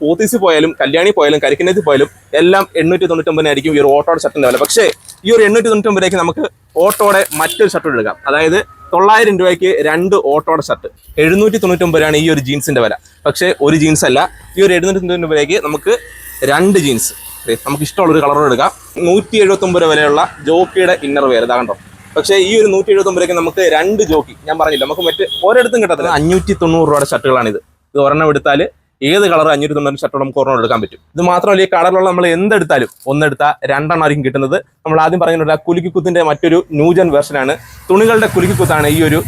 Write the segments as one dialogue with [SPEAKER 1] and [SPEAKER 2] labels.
[SPEAKER 1] പോത്തീസ് പോയാലും കല്യാണി പോയാലും കരിക്കിനത്തിൽ പോയാലും എല്ലാം എണ്ണൂറ്റി തൊണ്ണൂറ്റൊമ്പതിനായിരിക്കും ഈ ഒരു ഓട്ടോയുടെ ഷർട്ടിന്റെ വില. പക്ഷേ ഈ ഒരു എണ്ണൂറ്റി തൊണ്ണൂറ്റൊമ്പതിലേക്ക് നമുക്ക് ഓട്ടോയുടെ മറ്റൊരു ഷർട്ട് എടുക്കാം. അതായത് തൊള്ളായിരം രൂപയ്ക്ക് രണ്ട് ഓട്ടോയുടെ ഷർട്ട് എഴുന്നൂറ്റി തൊണ്ണൂറ്റൊമ്പതിനാണ് ഈ ഒരു ജീൻസിന്റെ വില. പക്ഷേ ഒരു ജീൻസ് അല്ല. ഈ ഒരു എഴുന്നൂറ്റി തൊണ്ണൂറ്റൊമ്പതിലേക്ക് നമുക്ക് രണ്ട് ജീൻസ്. നമുക്ക് ഇഷ്ടമുള്ളൊരു കളർ എടുക്കാം. നൂറ്റി എഴുപത്തൊമ്പത് വിലയുള്ള ജോക്കിയുടെ ഇന്നർ വെയർ ഇതാ കണ്ടോ? പക്ഷേ ഈ ഒരു നൂറ്റി എഴുപത്തൊമ്പതിലേക്ക് നമുക്ക് രണ്ട് ജോക്കി. ഞാൻ പറഞ്ഞില്ല നമുക്ക് മറ്റ് ഒരിടത്തും കിട്ടത്തില്ല. അഞ്ഞൂറ്റി തൊണ്ണൂറ് രൂപയുടെ ഷർട്ടുകളാണിത് ഇത് ഒരെണ്ണം എടുത്താൽ ഏത് കളർ അഞ്ഞൂറ്റി തൊണ്ണൂറ് ഷർട്ട് നമുക്ക് എടുക്കാൻ പറ്റും. ഇത് മാത്രമല്ല ഈ കളറിലുള്ള നമ്മൾ എന്തെടുത്താലും ഒന്നെടുത്താൽ രണ്ടെണ്ണം ആയിരിക്കും കിട്ടുന്നത്. നമ്മൾ ആദ്യം പറഞ്ഞിട്ടുണ്ട് കുലുക്കിക്കുത്തിന്റെ മറ്റൊരു ന്യൂജൻ വെർഷനാണ് തുണികളുടെ കുലുക്കിക്കുത്താണ് ഈ ഒരു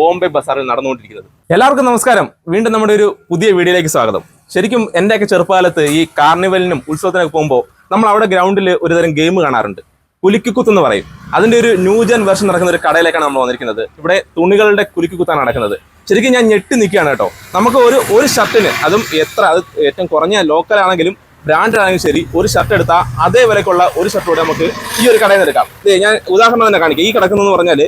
[SPEAKER 1] ബോംബെ ബസാറിൽ നടന്നുകൊണ്ടിരിക്കുന്നത്. എല്ലാവർക്കും നമസ്കാരം. വീണ്ടും നമ്മുടെ ഒരു പുതിയ വീഡിയോയിലേക്ക് സ്വാഗതം. ശരിക്കും എന്റെയൊക്കെ ചെറുപ്പകാലത്ത് ഈ കാർണിവലിനും ഉത്സവത്തിനൊക്കെ പോകുമ്പോൾ നമ്മൾ അവിടെ ഗ്രൗണ്ടിൽ ഒരുതരം ഗെയിം കാണാറുണ്ട്. കുലുക്കിക്കുത്ത് എന്ന് പറയും. അതിന്റെ ഒരു ന്യൂജൻ വെർഷൻ നടക്കുന്ന ഒരു കടയിലേക്കാണ് നമ്മൾ വന്നിരിക്കുന്നത്. ഇവിടെ തുണികളുടെ കുലുക്കിക്കുത്താണ് നടക്കുന്നത്. ശരിക്കും ഞാൻ ഞെട്ടി നിൽക്കുകയാണ് കേട്ടോ. നമുക്ക് ഒരു ഒരു ഷർട്ടിന് അതും എത്ര അത് ഏറ്റവും കുറഞ്ഞ ലോക്കൽ ആണെങ്കിലും ബ്രാൻഡ് ആണെങ്കിലും ശരി ഒരു ഷർട്ട് എടുത്താൽ അതേ വിലക്കുള്ള ഒരു ഷർട്ട് കൂടെ നമുക്ക് ഈ ഒരു കടയിൽ നിന്ന് എടുക്കാം. ദേ ഞാൻ ഉദാഹരണം തന്നെ കാണിക്കാം. ഈ കിടക്കുന്നതെന്ന് പറഞ്ഞാൽ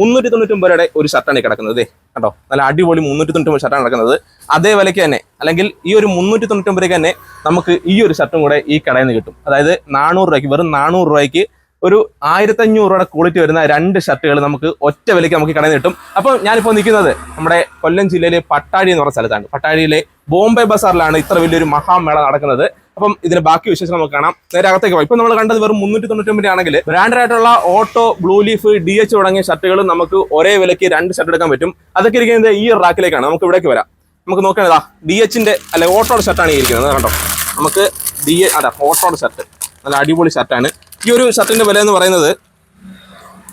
[SPEAKER 1] മുന്നൂറ്റി തൊണ്ണൂറ്റൊമ്പത് രൂപയുടെ ഒരു ഷർട്ടാണ് കിടക്കുന്നത്. ദേ കണ്ടോ? നല്ല അടിപൊളി മുന്നൂറ്റി തൊണ്ണൂറ്റൊമ്പത് ഷർട്ടാണ് കിടക്കുന്നത്. അതേ വിലയ്ക്ക് തന്നെ അല്ലെങ്കിൽ ഈ ഒരു മുന്നൂറ്റി തൊണ്ണൂറ്റൊമ്പത് തന്നെ നമുക്ക് ഈ ഒരു ഷർട്ടും കൂടെ ഈ കടയിൽ നിന്ന് കിട്ടും. അതായത് നാനൂറ് രൂപയ്ക്ക് വെറും നാനൂറ് രൂപയ്ക്ക് ഒരു ആയിരത്തഞ്ഞൂറ് രൂപയുടെ ക്വാളിറ്റി വരുന്ന രണ്ട് ഷർട്ടുകൾ നമുക്ക് ഒറ്റ വിലയ്ക്ക് നമുക്ക് കടയിൽ കിട്ടും. അപ്പം ഞാനിപ്പോൾ നിൽക്കുന്നത് നമ്മുടെ കൊല്ലം ജില്ലയിലെ പട്ടാഴി എന്ന് പറഞ്ഞ സ്ഥലത്താണ്. പട്ടാഴിയിലെ ബോംബെ ബസാറിലാണ് ഇത്ര വലിയൊരു മഹാമേള നടക്കുന്നത്. അപ്പം ഇതിന്റെ ബാക്കി വിശേഷം നമുക്ക് കാണാം. നേരെ അകത്തേക്ക് പോകാം ഇപ്പൊ നമ്മൾ കണ്ടത് വെറും മുന്നൂറ്റി തൊണ്ണൂറ്റി ആണെങ്കിൽ ബ്രാൻഡഡ് ആയിട്ടുള്ള Otto blue leaf D H തുടങ്ങിയ ഷർട്ടുകൾ നമുക്ക് ഒരേ വിലയ്ക്ക് രണ്ട് ഷർട്ട് എടുക്കാൻ പറ്റും. അതൊക്കെ ഇരിക്കുന്നത് ഈ റാക്കിലേക്കാണ്. നമുക്ക് ഇവിടേക്ക് വരാം. നമുക്ക് നോക്കേണ്ടതാ ഡി എച്ചിന്റെ അല്ലെ ഓട്ടോയുടെ ഷർട്ടാണ് ഇരിക്കുന്നത്. കണ്ടോ? നമുക്ക് ഡി എ അതാ ഓട്ടോയുടെ ഷർട്ട് നല്ല അടിപൊളി ഷർട്ടാണ് ഈ ഒരു ഷർട്ടിന്റെ വില എന്ന് പറയുന്നത്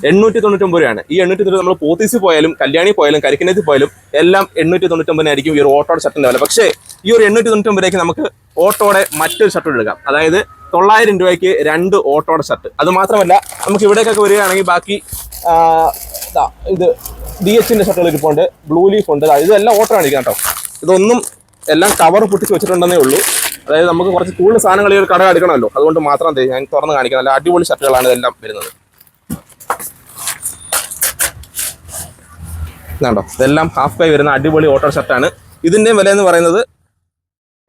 [SPEAKER 1] എണ്ണൂറ്റി തൊണ്ണൂറ്റൊമ്പത് രൂപയാണ്. ഈ എണ്ണൂറ്റി തൊണ്ണൂറ്റി നമ്മൾ പോത്തീസ് പോയാലും കല്യാണി പോയാലും കരിക്കിനത്തിൽ പോയാലും എല്ലാം എണ്ണൂറ്റി ആയിരിക്കും ഈ ഒരു ഓട്ടോയുടെ ഷർട്ടിന്റെ വില. പക്ഷേ ഈ ഒരു എണ്ണൂറ്റി തൊണ്ണൂറ്റൊമ്പതിലേക്ക് നമുക്ക് ഓട്ടോയുടെ മറ്റൊരു ഷർട്ട് എടുക്കാം. അതായത് തൊള്ളായിരം രൂപയ്ക്ക് രണ്ട് ഓട്ടോയുടെ ഷർട്ട്. അത് മാത്രമല്ല നമുക്ക് ഇവിടേക്കൊക്കെ വരികയാണെങ്കിൽ ബാക്കി ഇത് ഡി എച്ചിന്റെ ഷർട്ടുകൾ ഇരിപ്പുണ്ട് ബ്ലൂ ലീഫ് ഉണ്ട്. ഇതെല്ലാം ഓട്ടോ ആണ് കേട്ടോ. ഇതൊന്നും എല്ലാം കവർ പൊട്ടിച്ച് വെച്ചിട്ടുണ്ടെന്നേ ഉള്ളൂ. അതായത് നമുക്ക് കുറച്ച് കൂടുതൽ സാധനങ്ങൾ ഈ ഒരു കട എടുക്കണമല്ലോ. അതുകൊണ്ട് മാത്രം ഞാൻ തുറന്ന് കാണിക്കാം. നല്ല അടിപൊളി ഷർട്ടുകളാണ് ഇതെല്ലാം വരുന്നത്. ഇതാണ്ടോ. ഇതെല്ലാം ഹാഫ് കൈ വരുന്ന അടിപൊളി ഓട്ടോ ഷർട്ടാണ്. ഇതിന്റെ വില എന്ന് പറയുന്നത്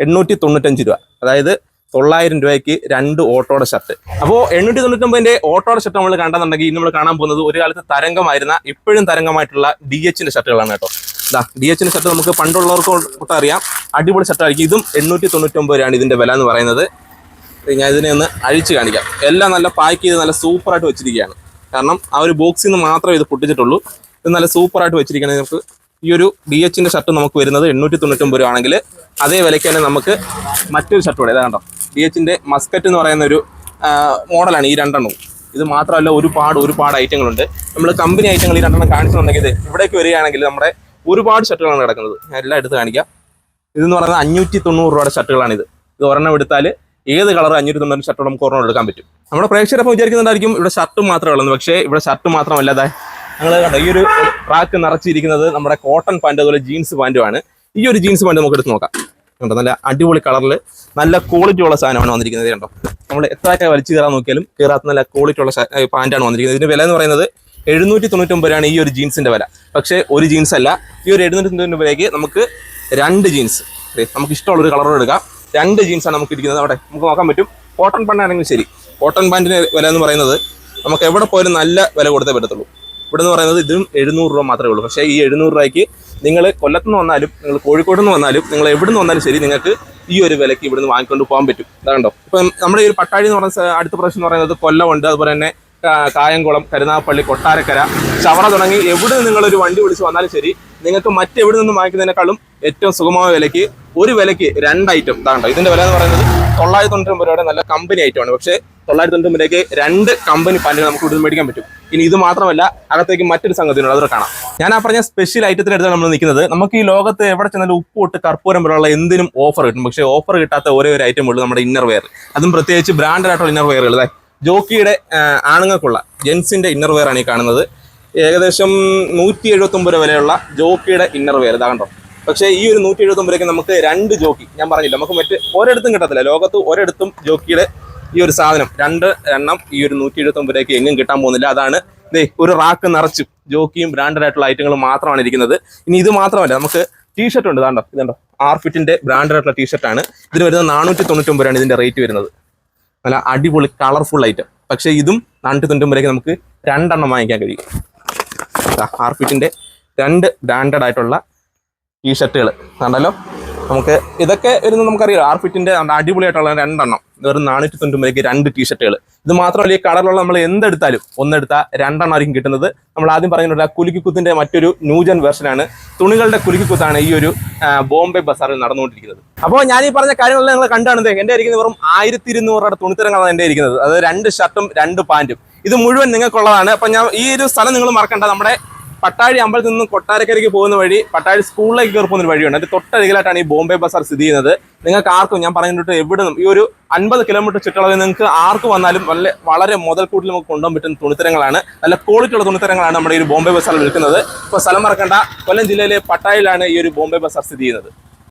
[SPEAKER 1] എണ്ണൂറ്റി തൊണ്ണൂറ്റഞ്ച് രൂപ. അതായത് തൊള്ളായിരം രൂപയ്ക്ക് രണ്ട് ഓട്ടോയുടെ ഷർട്ട്. അപ്പോൾ എണ്ണൂറ്റി തൊണ്ണൂറ്റൊമ്പതിന്റെ ഓട്ടോയുടെ ഷർട്ട് നമ്മൾ കണ്ടെന്നുണ്ടെങ്കിൽ ഇന്ന് നമ്മൾ കാണാൻ പോകുന്നത് ഒരു കാലത്ത് തരംഗമായിരുന്ന ഇപ്പോഴും തരംഗമായിട്ടുള്ള ഡി എച്ചിന്റെ ഷർട്ടുകളാണ് കേട്ടോ. ഇതാ ഡി എച്ചിന്റെ ഷർട്ട് നമുക്ക് പണ്ടുള്ളവർക്ക് അറിയാം അടിപൊളി ഷർട്ടായിരിക്കും ഇതും എണ്ണൂറ്റി തൊണ്ണൂറ്റൊമ്പത് രൂപയാണ് ഇതിന്റെ വില എന്ന് പറയുന്നത്. ഞാൻ ഇതിനെ ഒന്ന് അഴിച്ച് കാണിക്കാം. എല്ലാം നല്ല പാക്ക് ചെയ്ത് നല്ല സൂപ്പറായിട്ട് വെച്ചിരിക്കുകയാണ്. കാരണം ആ ഒരു ബോക്സിൽ നിന്ന് മാത്രമേ ഇത് പൊട്ടിച്ചിട്ടുള്ളൂ. ഇത് നല്ല സൂപ്പറായിട്ട് വെച്ചിരിക്കുകയാണ്. നമുക്ക് ഈ ഒരു ഡി എച്ചിന്റെ ഷർട്ട് നമുക്ക് വരുന്നത് എണ്ണൂറ്റി തൊണ്ണൂറ്റൊമ്പത് രൂപ ആണെങ്കിൽ അതേ വിലയ്ക്ക് തന്നെ നമുക്ക് മറ്റൊരു ഷർട്ട് കൂടെ കണ്ടോ? ഡി എച്ചിന്റെ മസ്കറ്റ് എന്ന് പറയുന്ന ഒരു മോഡലാണ് ഈ രണ്ടെണ്ണവും ഇത് മാത്രമല്ല ഒരുപാട് ഒരുപാട് ഐറ്റങ്ങളുണ്ട് നമ്മൾ കമ്പനി ഐറ്റങ്ങൾ ഈ രണ്ടെണ്ണം കാണിച്ചിട്ടുണ്ടെങ്കിൽ ഇവിടേക്ക് വരികയാണെങ്കിൽ നമ്മുടെ ഒരുപാട് ഷർട്ടുകളാണ് കിടക്കുന്നത്. ഞാൻ എല്ലാം എടുത്ത് കാണിക്കാം. ഇതെന്ന് പറയുന്നത് അഞ്ഞൂറ്റി തൊണ്ണൂറ് രൂപയുടെ ഷർട്ടുകളാണ് ഇത് ഇത് ഒരെണ്ണം എടുത്താൽ ഏത് കളർ അഞ്ഞൂറ്റി തൊണ്ണൂറ് ഷർട്ട് നമുക്ക് എടുക്കാൻ പറ്റും. നമ്മുടെ പ്രേക്ഷകരപ്പം വിചാരിക്കുന്നുണ്ടായിരിക്കും ഇവിടെ ഷർട്ട് മാത്രമേ ഉള്ളൂ പക്ഷേ ഇവിടെ ഷർട്ട് മാത്രമല്ലാതെ ഞങ്ങൾ കണ്ടോ ഈ ഒരു റാക്ക് നിറച്ചിരിക്കുന്നത് നമ്മുടെ കോട്ടൺ പാന്റ് അതുപോലെ ജീൻസ് പാന്റുമാണ് ഈ ഒരു ജീൻസ് പാന്റ് നമുക്ക് എടുത്ത് നോക്കാം. കണ്ടോ നല്ല അടിപൊളി കളറിൽ നല്ല ക്വാളിറ്റി ഉള്ള സാധനമാണ് വന്നിരിക്കുന്നത്. കണ്ടോ നമ്മൾ എത്രയൊക്കെ വലിച്ചു കയറാൻ നോക്കിയാലും കയറാത്ത നല്ല ക്വാളിറ്റി ഉള്ള പാന്റാണ് വന്നിരിക്കുന്നത്. ഇതിന്റെ വില എന്ന് പറയുന്നത് എഴുന്നൂറ്റി തൊണ്ണൂറ്റൊമ്പത് രൂപയാണ് ഈ ഒരു ജീൻസിന്റെ വില. പക്ഷേ ഒരു ജീൻസ് അല്ല. ഈ ഒരു എഴുന്നൂറ്റി തൊണ്ണൂറ്റൊമ്പതിലേക്ക് നമുക്ക് രണ്ട് ജീൻസ്. നമുക്ക് ഇഷ്ടമുള്ള ഒരു കളറോട് എടുക്കാം. രണ്ട് ജീൻസാണ് നമുക്ക് ഇരിക്കുന്നത്. അവിടെ നമുക്ക് നോക്കാൻ പറ്റും. കോട്ടൺ പാന്റാണെങ്കിൽ ശരി. കോട്ടൺ പാന്റിന് വില എന്ന് പറയുന്നത് നമുക്ക് എവിടെ പോയാലും നല്ല വില കൊടുത്തേ പറ്റത്തുള്ളൂ. ഇവിടെ എന്ന് പറയുന്നത് ഇതും എഴുന്നൂറ് രൂപ മാത്രമേ ഉള്ളൂ. പക്ഷേ ഈ എഴുന്നൂറ് രൂപയ്ക്ക് നിങ്ങൾ കൊല്ലത്ത് നിന്ന് വന്നാലും നിങ്ങൾ കോഴിക്കോട് നിന്ന് വന്നാലും നിങ്ങൾ എവിടെ നിന്ന് വന്നാലും ശരി നിങ്ങൾക്ക് ഈ ഒരു വിലയ്ക്ക് ഇവിടുന്ന് വാങ്ങിക്കൊണ്ട് പോകാൻ പറ്റും. അതാണ്ടോ ഇപ്പം നമ്മുടെ ഈ ഒരു പട്ടാഴി എന്ന് പറയുന്ന അടുത്ത പ്രാവശ്യം എന്ന് പറയുന്നത് കൊല്ലമുണ്ട്. അതുപോലെ തന്നെ കായംകുളം കരുനാഗപ്പള്ളി കൊട്ടാരക്കര ചവറ തുടങ്ങി എവിടെ നിന്ന് നിങ്ങളൊരു വണ്ടി വിളിച്ച് വന്നാലും ശരി നിങ്ങൾക്ക് മറ്റെവിടെ നിന്നും വാങ്ങിക്കുന്നതിനേക്കാളും ഏറ്റവും സുഗമമായ വിലയ്ക്ക് ഒരു വിലയ്ക്ക് രണ്ട് ഐറ്റം ഇതാണ്ടോ ഇതിന്റെ വില എന്ന് പറയുന്നത് തൊള്ളായിരത്തി തൊണ്ണൂറ്റി രൂപയുടെ നല്ല കമ്പനി ഐറ്റമാണ് പക്ഷേ തൊള്ളായിരത്തി തൊണ്ണൂറ്റി രണ്ട് കമ്പനി പാന്റുകൾ നമുക്ക് ഇവിടുന്ന് മേടിക്കാൻ പറ്റും. ഇനി ഇത് മാത്രമല്ല അകത്തേക്ക് മറ്റൊരു സംഗതിയുണ്ട് അതൊക്കെ കാണാം. ഞാൻ ആ പറഞ്ഞ സ്പെഷ്യൽ ഐറ്റത്തിന് അടുത്താണ് നമ്മൾ നിൽക്കുന്നത്. നമുക്ക് ഈ ലോകത്ത് എവിടെ ചെന്നാലും ഉപ്പ് തൊട്ട് കർപ്പൂരം പോലുള്ള എന്തിനും ഓഫർ കിട്ടും. പക്ഷേ ഓഫർ കിട്ടാത്ത ഒരേ ഒരു ഐറ്റം ഉള്ളൂ നമ്മുടെ ഇന്നർ വെയർ അതും പ്രത്യേകിച്ച് ബ്രാൻഡഡ് ആയിട്ടുള്ള ഇന്നർ വെയറുകൾ ജോക്കിയുടെ ആണുങ്ങൾക്കുള്ള ജെൻസിന്റെ ഇന്നർ വെയർ ആണ് ഈ കാണുന്നത്. ഏകദേശം നൂറ്റി എഴുപത്തൊമ്പത് വിലയുള്ള ജോക്കിയുടെ ഇന്നർ വെയർ ഇതാ കണ്ടോ? പക്ഷേ ഈ ഒരു നൂറ്റി എഴുപത്തൊമ്പതിലേക്ക് നമുക്ക് രണ്ട് ജോക്കി ഞാൻ പറഞ്ഞില്ല നമുക്ക് മറ്റ് ഒരിടത്തും കിട്ടത്തില്ല. ലോകത്ത് ഒരിടത്തും ജോക്കിയുടെ ഈ ഒരു സാധനം രണ്ട് എണ്ണം ഈ ഒരു നൂറ്റി എഴുപത്തൊമ്പതിലേക്ക് എങ്ങും കിട്ടാൻ പോകുന്നില്ല. അതാണ് ദേ ഒരു റാക്ക് നിറച്ചും ജോക്കിയും ബ്രാൻഡഡ് ആയിട്ടുള്ള ഐറ്റങ്ങളും മാത്രമാണ് ഇരിക്കുന്നത്. ഇനി ഇത് മാത്രമല്ല നമുക്ക് ടീഷർട്ട് ഉണ്ട് ഇതാണ്ടോ ഇതുണ്ടോ? ആർ ഫിറ്റിന്റെ ബ്രാൻഡഡ് ആയിട്ടുള്ള ടീഷർട്ടാണ് ഇതിന് വരുന്നത് നാനൂറ്റി തൊണ്ണൂറ്റൊമ്പതാണ് ഇതിന്റെ റേറ്റ് വരുന്നത്. നല്ല അടിപൊളി കളർഫുൾ ഐറ്റം പക്ഷേ ഇതും നാനൂറ്റി തൊണ്ണൂറ്റൊമ്പതിലേക്ക് നമുക്ക് രണ്ടെണ്ണം വാങ്ങിക്കാൻ കഴിയും. ആർ ഫിറ്റിന്റെ രണ്ട് ബ്രാൻഡഡ് ആയിട്ടുള്ള ടീഷർട്ടുകൾ കണ്ടല്ലോ? നമുക്ക് ഇതൊക്കെ വരുന്നത് നമുക്കറിയാം ആർ ഫിറ്റിന്റെ അടിപൊളിയായിട്ടുള്ള രണ്ടെണ്ണം. വെറും നാനൂറ്റി തൊണ്ണൂറ്റി രണ്ട് ടീഷർട്ടുകൾ ഇത് മാത്രമല്ല ഈ കളറിലുള്ള നമ്മൾ എന്തെടുത്താലും ഒന്നെടുത്താൽ രണ്ടെണ്ണം ആയിരിക്കും കിട്ടുന്നത്. നമ്മൾ ആദ്യം പറഞ്ഞിട്ടുള്ള കുലുക്കിക്കുത്തിന്റെ മറ്റൊരു ന്യൂജൻ വെർഷനാണ് തുണികളുടെ കുലുക്കിക്കുത്താണ് ഈ ഒരു ആ, ബോംബെ ബസാറിൽ നടന്നുകൊണ്ടിരിക്കുന്നത്. അപ്പോൾ ഞാൻ ഈ പറഞ്ഞ കാര്യങ്ങളെല്ലാം നിങ്ങൾ കണ്ടാണ് എന്റെ ഇരിക്കുന്നത് വെറും ആയിരത്തി ഇരുന്നൂറുടെ തുണിത്തരങ്ങളാണ് എന്റെ ഇരിക്കുന്നത്. അത് രണ്ട് ഷർട്ടും രണ്ട് പാന്റും. ഇത് മുഴുവൻ നിങ്ങൾക്കുള്ളതാണ്. അപ്പൊ ഞാൻ ഈ ഒരു സ്ഥലം നിങ്ങൾ മറക്കണ്ട. നമ്മുടെ പട്ടാഴി അമ്പലത്തിൽ നിന്നും കൊട്ടാരക്കരയ്ക്ക് പോകുന്ന വഴി പട്ടാഴി സ്കൂളിലേക്ക് കയറി പോകുന്ന വഴിയുണ്ട് അതിന്റെ തൊട്ടരികിലായിട്ടാണ് ഈ ബോംബെ ബസാർ സ്ഥിതി ചെയ്യുന്നത്. നിങ്ങൾക്ക് ആർക്കും ഞാൻ പറഞ്ഞിട്ട് എവിടെ നിന്നും ഈ ഒരു അൻപത് കിലോമീറ്റർ ചുറ്റളവിൽ നിങ്ങൾക്ക് ആർക്ക് വന്നാലും വളരെ വളരെ മുതൽക്കൂട്ടിൽ നമുക്ക് കൊണ്ടുപോകാൻ പറ്റുന്ന തുണിത്തരങ്ങളാണ്. നല്ല ക്വാളിറ്റി ഉള്ള തുണിത്തരങ്ങളാണ് നമ്മുടെ ഈ ബോംബെ ബസാറിൽ വിൽക്കുന്നത്. ഇപ്പോൾ സ്ഥലം മറക്കണ്ട കൊല്ലം ജില്ലയിലെ പട്ടായിലാണ് ഈ ഒരു ബോംബെ ബസാർ സ്ഥിതി ചെയ്യുന്നത്.